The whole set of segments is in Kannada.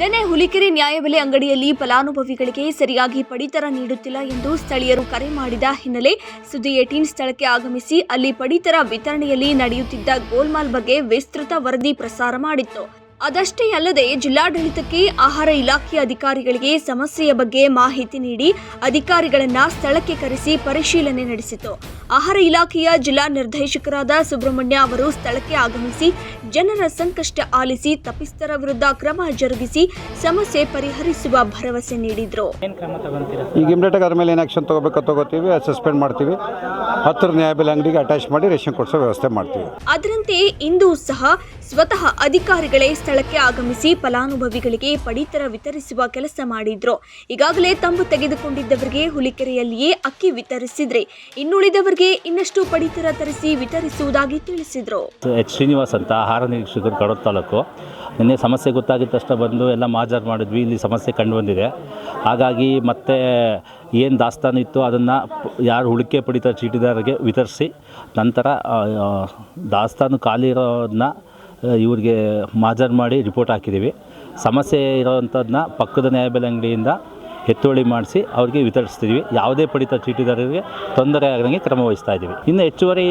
ನೆನೆ ಹುಲಿಕೆರೆ ನ್ಯಾಯಬೆಲೆ ಅಂಗಡಿಯಲ್ಲಿ ಫಲಾನುಭವಿಗಳಿಗೆ ಸರಿಯಾಗಿ ಪಡಿತರ ನೀಡುತ್ತಿಲ್ಲ ಎಂದು ಸ್ಥಳೀಯರು ಕರೆ ಮಾಡಿದ ಹಿನ್ನೆಲೆ ಸುದ್ದಿ ಏಟೀನ್ ಸ್ಥಳಕ್ಕೆ ಆಗಮಿಸಿ ಅಲ್ಲಿ ಪಡಿತರ ವಿತರಣೆಯಲ್ಲಿ ನಡೆಯುತ್ತಿದ್ದ ಗೋಲ್ಮಾಲ್ ಬಗ್ಗೆ ವಿಸ್ತೃತ ವರದಿ ಪ್ರಸಾರ ಮಾಡಿತ್ತು. ಅದಷ್ಟೇ ಅಲ್ಲದೆ ಜಿಲ್ಲಾಡಳಿತಕ್ಕೆ ಆಹಾರ ಇಲಾಖೆ ಅಧಿಕಾರಿಗಳಿಗೆ ಸಮಸ್ಯೆಯ ಬಗ್ಗೆ ಮಾಹಿತಿ ನೀಡಿ ಅಧಿಕಾರಿಗಳನ್ನ ಸ್ಥಳಕ್ಕೆ ಕರೆಸಿ ಪರಿಶೀಲನೆ ನಡೆಸಿತು. ಆಹಾರ ಇಲಾಖೆಯ ಜಿಲ್ಲಾ ನಿರ್ದೇಶಕರಾದ ಸುಬ್ರಹ್ಮಣ್ಯ ಅವರು ಸ್ಥಳಕ್ಕೆ ಆಗಮಿಸಿ ಜನರ ಸಂಕಷ್ಟ ಆಲಿಸಿ ತಪ್ಪಿಸ್ತರ ವಿರುದ್ಧ ಕ್ರಮ ಜರುಗಿಸಿ ಸಮಸ್ಯೆ ಪರಿಹರಿಸುವ ಭರವಸೆ ನೀಡಿದರು. ಈಗ ಮೇಲೆ ಏನು ಆ್ಯಕ್ಷನ್ ತೊಗೋಬೇಕೋ ತೊಗೋತೀವಿ ಸಸ್ಪೆಂಡ್ ಮಾಡ್ತೀವಿ. ಹತ್ತಿರ ನ್ಯಾಯಬೆಲೆ ಅಂಗಡಿಗೆ ಅಟ್ಯಾಚ್ ಮಾಡಿ ರೇಷನ್ ಕೊಡಿಸೋ ವ್ಯವಸ್ಥೆ ಮಾಡ್ತೀವಿ. ಅದರಂತೆ ಇಂದು ಸಹ ಸ್ವತಃ ಅಧಿಕಾರಿಗಳೇ ಸ್ಥಳಕ್ಕೆ ಆಗಮಿಸಿ ಫಲಾನುಭವಿಗಳಿಗೆ ಪಡಿತರ ವಿತರಿಸುವ ಕೆಲಸ ಮಾಡಿದ್ರು. ಈಗಾಗಲೇ ತಂಬು ತೆಗೆದುಕೊಂಡಿದ್ದವರಿಗೆ ಹುಲಿಕೆರೆಯಲ್ಲಿಯೇ ಅಕ್ಕಿ ವಿತರಿಸಿದ್ರೆ ಇನ್ನುಳಿದವರಿಗೆ ಇನ್ನಷ್ಟು ಪಡಿತರ ತರಿಸಿ ವಿತರಿಸುವುದಾಗಿ ತಿಳಿಸಿದ್ರು. ಎಚ್ ಶ್ರೀನಿವಾಸ್ ಅಂತ ಆಹಾರ ನಿರೀಕ್ಷಕರು ಕಡೋದ್ ತಾಲೂಕು. ನಿನ್ನೆ ಸಮಸ್ಯೆ ಗೊತ್ತಾಗಿದ್ದ ತಕ್ಷಣ ಬಂದು ಎಲ್ಲ ಮಾಜಾರ್ ಮಾಡಿದ್ವಿ ಇಲ್ಲಿ ಸಮಸ್ಯೆ ಕಂಡು ಬಂದಿದೆ. ಹಾಗಾಗಿ ಮತ್ತೆ ಏನು ದಾಸ್ತಾನು ಇತ್ತು ಅದನ್ನು ಯಾರು ಉಳಿಕೆ ಪಡಿತ ಚೀಟಿದಾರರಿಗೆ ವಿತರಿಸಿ ನಂತರ ದಾಸ್ತಾನು ಖಾಲಿ ಇರೋದನ್ನ ಇವರಿಗೆ ಮಾಜರ್ ಮಾಡಿ ರಿಪೋರ್ಟ್ ಹಾಕಿದ್ದೀವಿ ಸಮಸ್ಯೆ ಇರೋವಂಥದ್ದನ್ನ ಪಕ್ಕದ ನ್ಯಾಯಬೆಲೆ ಅಂಗಡಿಯಿಂದ ಎತ್ತುವಳಿ ಮಾಡಿಸಿ ಅವ್ರಿಗೆ ವಿತರಿಸ್ತಿದ್ವಿ. ಯಾವುದೇ ಪಡಿತ ಚೀಟಿದಾರರಿಗೆ ತೊಂದರೆ ಆಗದಂಗೆ ಕ್ರಮ ವಹಿಸ್ತಾ ಇದ್ದೀವಿ ಇನ್ನು ಹೆಚ್ಚುವರಿ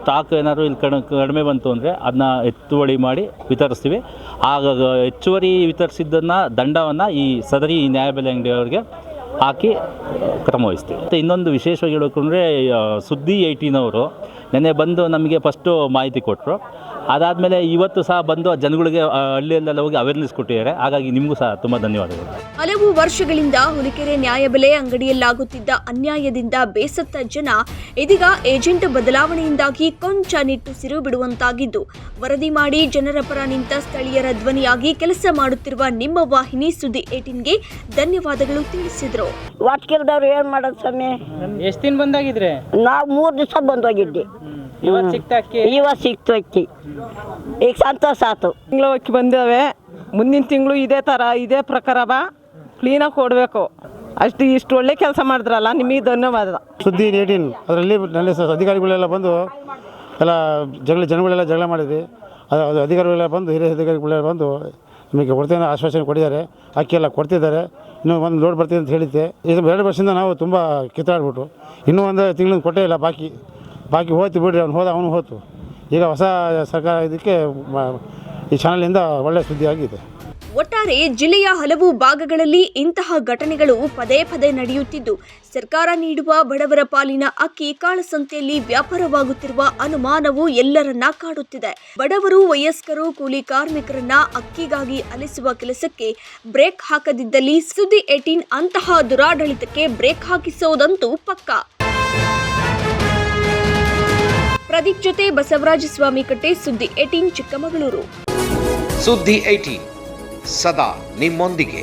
ಸ್ಟಾಕ್ ಏನಾದರೂ ಇಲ್ಲಿ ಕಣ, ಕಡಿಮೆ ಬಂತು ಅಂದರೆ ಅದನ್ನ ಎತ್ತುವಳಿ ಮಾಡಿ ವಿತರಿಸ್ತೀವಿ. ಆಗ ಹೆಚ್ಚುವರಿ ವಿತರಿಸಿದ್ದನ್ನು, ದಂಡವನ್ನು ಈ ಸದರಿ ನ್ಯಾಯಬೆಲೆ ಅಂಗಡಿಯವರಿಗೆ ಹಾಕಿ ಕ್ರಮವಹಿಸ್ತೀವಿ. ಕ್ರಮ ವಹಿಸ್ತೀವಿ ಮತ್ತು ಇನ್ನೊಂದು ವಿಶೇಷವಾಗಿ ಹೇಳಬೇಕು ಅಂದರೆ ಸುದ್ದಿ ಏಯ್ಟೀನವರು ನೆನ್ನೆ ಬಂದು ನಮಗೆ ಫಸ್ಟು ಮಾಹಿತಿ ಕೊಟ್ಟರು ಅದಾದಮೇಲೆ ಇವತ್ತು ಸಹ ಬಂದು ಆ ಜನಗಳಿಗೆ ಹಳ್ಳಿಯಲ್ಲೆಲ್ಲ ಹೋಗಿ ಅವೇರ್ನೆಸ್ ಕೊಟ್ಟಿದ್ದಾರೆ. ಹಾಗಾಗಿ ನಿಮಗೂ ಸಹ ತುಂಬ ಧನ್ಯವಾದಗಳು. ಹಲವು ವರ್ಷಗಳಿಂದ ಹುಲಿಕೆರೆ ನ್ಯಾಯಬೆಲೆ ಅಂಗಡಿಯಲ್ಲಾಗುತ್ತಿದ್ದ ಅನ್ಯಾಯದಿಂದ ಬೇಸತ್ತ ಜನ ಇದೀಗ ಏಜೆಂಟ್ ಬದಲಾವಣೆಯಿಂದಾಗಿ ಕೊಂಚ ನಿಟ್ಟುಸಿರು ಬಿಡುವಂತಾಗಿದ್ದು ವರದಿ ಮಾಡಿ ಜನರ ಪರ ನಿಂತ ಸ್ಥಳೀಯರ ಧ್ವನಿಯಾಗಿ ಕೆಲಸ ಮಾಡುತ್ತಿರುವ ನಿಮ್ಮ ವಾಹಿನಿ ಸುದ್ದಿ ಏಟಿನ್ಗೆ ಧನ್ಯವಾದಗಳು ತಿಳಿಸಿದರು. ವಾಟ್ಕಿಲ್ದವ್ರು ಏನು ಮಾಡೋದು ಸ್ವಾಮಿ? ಎಷ್ಟು ದಿನ ಬಂದಾಗಿದ್ರೆ? ನಾವು ಮೂರು ದಿವಸ ಬಂದೋಗಿದ್ದೆ ಇವತ್ತು ಸಿಕ್ತ ಅಕ್ಕಿ ಇವತ್ತು ಸಿಕ್ತು ಅಕ್ಕಿ. ಈಗ ಸಂತೋಷ ಆಯ್ತು ತಿಂಗಳು ಅಕ್ಕಿ ಮುಂದಿನ ತಿಂಗಳು ಇದೇ ಥರ ಇದೇ ಪ್ರಕಾರ ಬಾ. ಕ್ಲೀನಾಗಿ ಕೊಡಬೇಕು. ಅಷ್ಟು ಇಷ್ಟು ಒಳ್ಳೆ ಕೆಲಸ ಮಾಡಿದ್ರಲ್ಲ ನಿಮಗೆ ಧನ್ಯವಾದ. ಸುದ್ದಿ ಏಟೀನ್ ಅದರಲ್ಲಿ ನಲ್ಲಿ ಅಧಿಕಾರಿಗಳೆಲ್ಲ ಬಂದು ಎಲ್ಲ ಜಗಳ ಜನಗಳೆಲ್ಲ ಜಗಳ ಮಾಡಿದ್ವಿ. ಅದು ಅದು ಅಧಿಕಾರಿಗಳೆಲ್ಲ ಬಂದು ಹಿರಿಯ ಅಧಿಕಾರಿಗಳೆಲ್ಲ ಬಂದು ನಿಮಗೆ ಕೊಡ್ತೇನೆ ಆಶ್ವಾಸನೆ ಕೊಟ್ಟಿದ್ದಾರೆ. ಅಕ್ಕಿ ಎಲ್ಲ ಕೊಡ್ತಿದ್ದಾರೆ. ಇನ್ನೂ ಒಂದು ಲೋಡ್ ಬರ್ತಿದೆ ಅಂತ ಹೇಳಿದ್ದೆ. ಇದು ಎರಡು ವರ್ಷದಿಂದ ನಾವು ತುಂಬ ಕಿತ್ತಾಡ್ಬಿಟ್ಟು ಇನ್ನೂ ಒಂದು ತಿಂಗಳಿಂದ ಕೊಟ್ಟೇ ಇಲ್ಲ ಬಾಕಿ. ಬಾಕಿ ಹೋಯ್ತು ಬಿಡ್ರಿ, ಅವ್ನು ಹೋದ, ಅವನು ಹೋತು. ಈಗ ಹೊಸ ಸರ್ಕಾರ ಇದಕ್ಕೆ ಈ ಚಾನಲಿಂದ ಒಳ್ಳೆಯ ಸುದ್ದಿ ಆಗಿದೆ ಒಟ್ಟಾರೆ ಜಿಲ್ಲೆಯ ಹಲವು ಭಾಗಗಳಲ್ಲಿ ಇಂತಹ ಘಟನೆಗಳು ಪದೇ ಪದೇ ನಡೆಯುತ್ತಿದ್ದು, ಸರ್ಕಾರ ನೀಡುವ ಬಡವರ ಪಾಲಿನ ಅಕ್ಕಿ ಕಾಳಸಂತೆಯಲ್ಲಿ ವ್ಯಾಪಾರವಾಗುತ್ತಿರುವ ಅನುಮಾನವು ಎಲ್ಲರನ್ನ ಕಾಡುತ್ತಿದೆ. ಬಡವರು, ವಯಸ್ಕರು, ಕೂಲಿ ಕಾರ್ಮಿಕರನ್ನ ಅಕ್ಕಿಗಾಗಿ ಅಲಿಸುವ ಕೆಲಸಕ್ಕೆ ಬ್ರೇಕ್ ಹಾಕದಿದ್ದಲ್ಲಿ ಸುದ್ದಿ ಏಟೀನ್ ಅಂತಹ ದುರಾಡಳಿತಕ್ಕೆ ಬ್ರೇಕ್ ಹಾಕಿಸೋದಂತೂ ಪಕ್ಕಾ. ಪ್ರದೀಪ್ ಜೊತೆ ಬಸವರಾಜ ಸ್ವಾಮಿ ಕಟ್ಟೆ ಸುದ್ದಿ ಏಟೀನ್ ಚಿಕ್ಕಮಗಳೂರು. ಸುದ್ದಿ ಏಟೀನ್ ಸದಾ ನಿಮ್ಮೊಂದಿಗೆ.